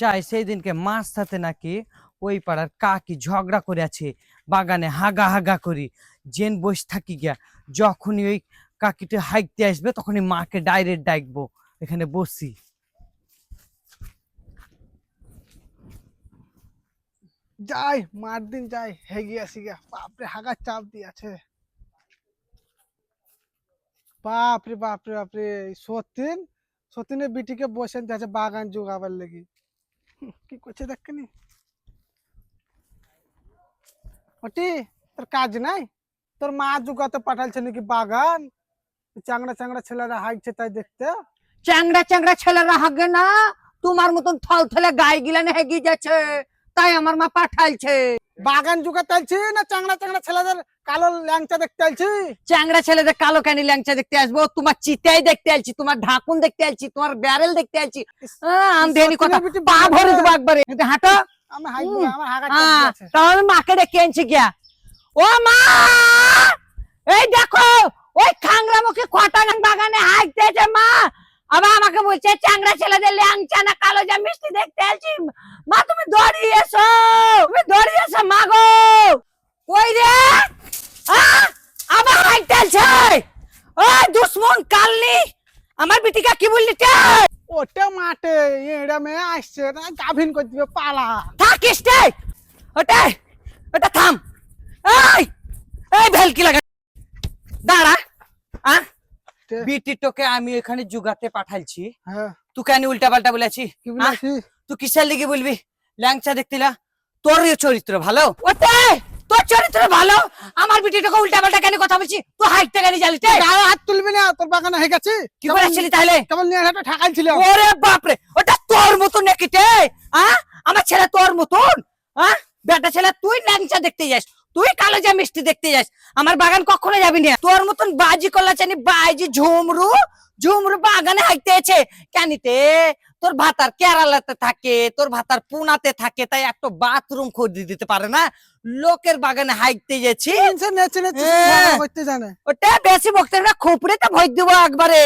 যাই সেই দিনকে মাছ সাথে নাকি ওই পাড়ার কাকি ঝগড়া করে আছে বাগানে হাগা হাগা করি। জেন বস থাকি গিয়া যখনই ওই কাকিটা হাইকতে আসবে তখনই মাকে ডাইরেক্ট ডাকবো। এখানে বসি। যাই মার দিন যাই হেগে আসি গা বাপরে হাগার চাপ দিয়েছে। বাপরে বাপরে বাপরে সতীন সতীনের বিটিকে বসে যাচ্ছে বাগান যোগাবার লেগে। কি করছে দেখনি? ওটি তোর কাজ নাই? তোর মা জোগাতে পাঠালছে নাকি বাগান? চাংড়া চাংড়া ছেলেরা হাইছে তাই দেখতে। চ্যাংড়া চ্যাংড়া ছেলেরা হাগে না। তোমার মতন থল থলে গায়ে গিলানে হেগি যাচ্ছে। তাই আমার মা পাঠাইছে। বাগান যুগে আলছি না চাংড়া চাংড়া ছেলেদের কালো ল্যাংচা দেখতে আলছি চ্যাংড়া ছেলেদের কালো ক্যানি ল্যাংচা দেখতে আসব তোমার চিতাই দেখতে আলছি তোমার ঢাকুন দেখতে আলছি তোমার ব্যারেল দেখতে আলছি আমি কথা পা ভরে দেবো একবারে হাঁটো। আমি হাইবো আমার হাগা তাহলে মাকে ডেকে আনছি গিয়া। ও মা এই দেখো ওই খাংরা মুখে খটাং বাগানে হাঁটতেছে মা আবার বলছে চ্যাংড়া ছেলেদের ল্যাংচা না কালো যা মিষ্টি দেখতে আসছি মা তুমি দৌড়ি এসো তুমি দৌড়ি এসো মা গো। কই রে? আ, আবার হাঁটতেছে ওই দুশ্মন কালনি। আমার বিটিকা কি বললি তে ওটা মাঠে এড়া মেয়ে আসছে না গাভিন করে দিবে পালা। থাকিস রে ওটাই ওটা থাম। এই এই ভেলকি লাগা বিটি তোকে আমি এখানে জুগাতে পাঠাইছি। হ্যাঁ। তুই কেন উল্টা পাল্টা বলেছি? তুই কিসের লিগে বলবি? ল্যাংচা দেখতিলা তোর চরিত্র ভালো। ওটাই তোর চরিত্র ভালো? আমার বিটিটাকে উল্টা পাল্টা কেন কথা বলছি? তুই হাইটতে কেন গায়ে হাত তুলবি না তোর বাগানে হয়ে গেছে। কি করেছিলি তাহলে? কেবল নিয়ে হাতে ঠাকাইছিল ওরে বাপরে ওটা তোর মতন নাকি তে? আ আমার ছেলে তোর মতন? আ বেটা ছেলে তুই ল্যাংচা দেখতে যাস। তুই কালো যা মিষ্টি দেখতে যাস। আমার বাগান কখনো যাবি না। তোর মতন বাজি কলা চানি, বাজি, ঝুমরু ঝুমরু বাগানে হাইতেছে কেনিতে তোর ভাতার কেরালাতে থাকে তোর ভাতার পুনাতে থাকে তাই একটা বাথরুম খুঁজে দিতে পারে না। লোকের বাগানে হাইতে গেছি। হ্যাঁ। ওটা বেশি বকতে না খুপড়িতে ভয় দিব একবারে।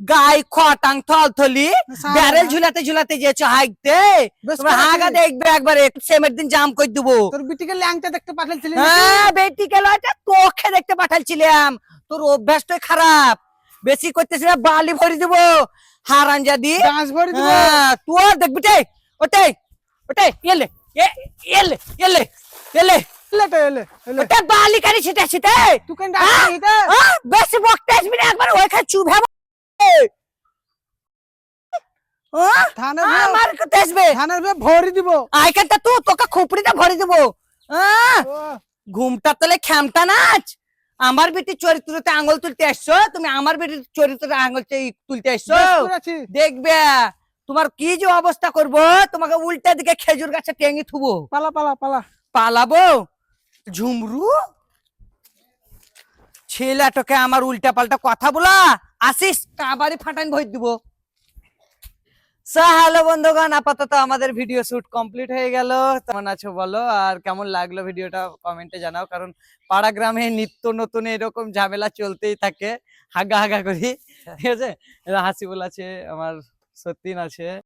গাই খটাং থল থলি ব্যারেল ঝুলাতে ঝুলাতে যেছো হাইতে। হাগা দেখবে একবারে সেমের দিন জাম করে দেবো। তোর বিটিকে ল্যাংচা দেখতে পাঠাইছিলি হ্যাঁ বেটি গেল তোকে দেখতে পাঠাইছিলাম। তোর অভ্যাসটাই খারাপ। বেশি করতেছি না বালি ভরে দিব। হারান ডান্স ভরি দিব। হ্যাঁ তোর দেখবি তে ওটাই ওটাই এলে এ- এলে এলে এলে। বালি ছিটে তুই কেন হ্যাঁ? আহ, বেশি বকতে আসবি না একবার ওইখানে চুপ আমার কাছে আসবে। থানার বে ভরি দিব। আইখানটা তুই তোকে খুপড়িতে ভরে দেবো। ঘুমটা তলে খ্যামটা নাচ। আমার বেটির চরিত্রতে আঙ্গুল তুলতে আসছো তুমি আমার বেটির চরিত্রতে আঙ্গুল তুলতে আসছো দেখবে তোমার কি যে অবস্থা করব? তোমাকে উল্টা দিকে খেজুর গাছে টেঙ্গি থুবো। পালা পালা পালা। পালাবো? ঝুমরু? ছেলেটাকে আমার উল্টা পাল্টা কথা বলা? আসিস কাবারি ফাটান ভয় দিব। হ্যালো বন্ধুগণ, আপাতত আমাদের ভিডিও শুট কমপ্লিট হয়ে গেল। কেমন আছো বলো? আর কেমন লাগল ভিডিওটা কমেন্টে জানাও, কারণ পাড়া গ্রামে নিত্য নতুন এরকম ঝামেলা চলতেই থাকে। হাগা হাগা করি। ঠিক আছে? হাসিবুল আছে, আমার সত্যিন আছে।